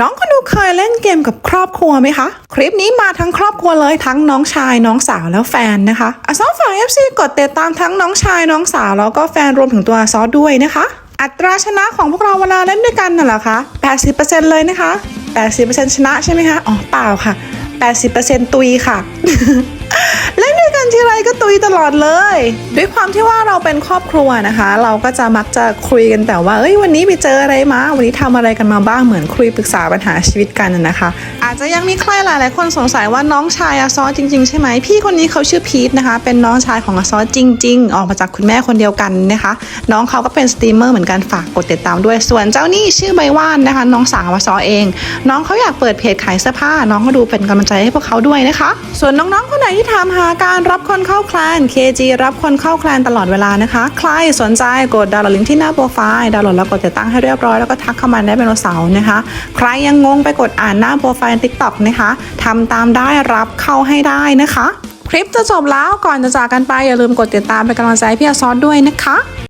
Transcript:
น้องคนดูเคยเล่นเกมกับครอบครัวไหมคะ คลิปนี้มาทั้งครอบครัวเลยทั้งน้องชายน้องสาวแล้วแฟนนะคะอาซอฝาก FC กดติดตามทั้งน้องชายน้องสาวแล้วก็แฟนรวมถึงตัวอาซอด้วยนะคะ อัตราชนะของพวกเราเวลาเล่นด้วยกันน่ะเหรอคะ80%เลยนะคะ 80%ชนะใช่ไหมคะ อ๋อเปล่าค่ะ 80%ตุยค่ะ ยตลอดเลย ด้วยความที่ว่าเราเป็นครอบครัวนะคะ เราก็จะมักจะคุยกันแต่ว่าเอ้ยวันนี้ไปเจออะไรมา วันนี้ทำอะไรกันมาบ้างเหมือนคุยปรึกษาปัญหาชีวิตกันนะคะ อาจจะยังมีใครหลายๆคนสงสัยว่าน้องชายอาซอจริงๆใช่ไหมพี่คนนี้เขาชื่อพีทนะคะ เป็นน้องชายของอาซอจริง ๆ ออกมาจากคุณแม่คนเดียวกันนะคะ น้องเขาก็เป็นสตรีมเมอร์เหมือนกันฝากกดติดตามด้วยส่วนเจ้านี่ชื่อใบว่านนะคะ น้องสาวอาซอเอง น้องเขาอยากเปิดเพจขายเสื้อผ้าน้องก็ดูเป็นกำลังใจให้พวกเขาด้วยนะคะ ส่วนน้องๆคนไหนที่ถามหาการรับคนเข้าคลน KG รับคนเข้าแคลนตลอดเวลานะคะ ใครสนใจกดดาวน์โหลดลิงก์ที่หน้าโปรไฟล์ดาวน์โหลดแล้วกดติดตั้งให้เรียบร้อยแล้วก็ทักเข้ามาได้เป็นวันเสาร์นะคะ ใครยังงงไปกดอ่านหน้าโปรไฟล์ TikTok นะคะทำตามได้รับเข้าให้ได้นะคะ คลิปจะจบแล้วก่อนจะจากกันไปอย่าลืมกดติดตามเป็นกำลังใจพี่อาซอสด้วยนะคะ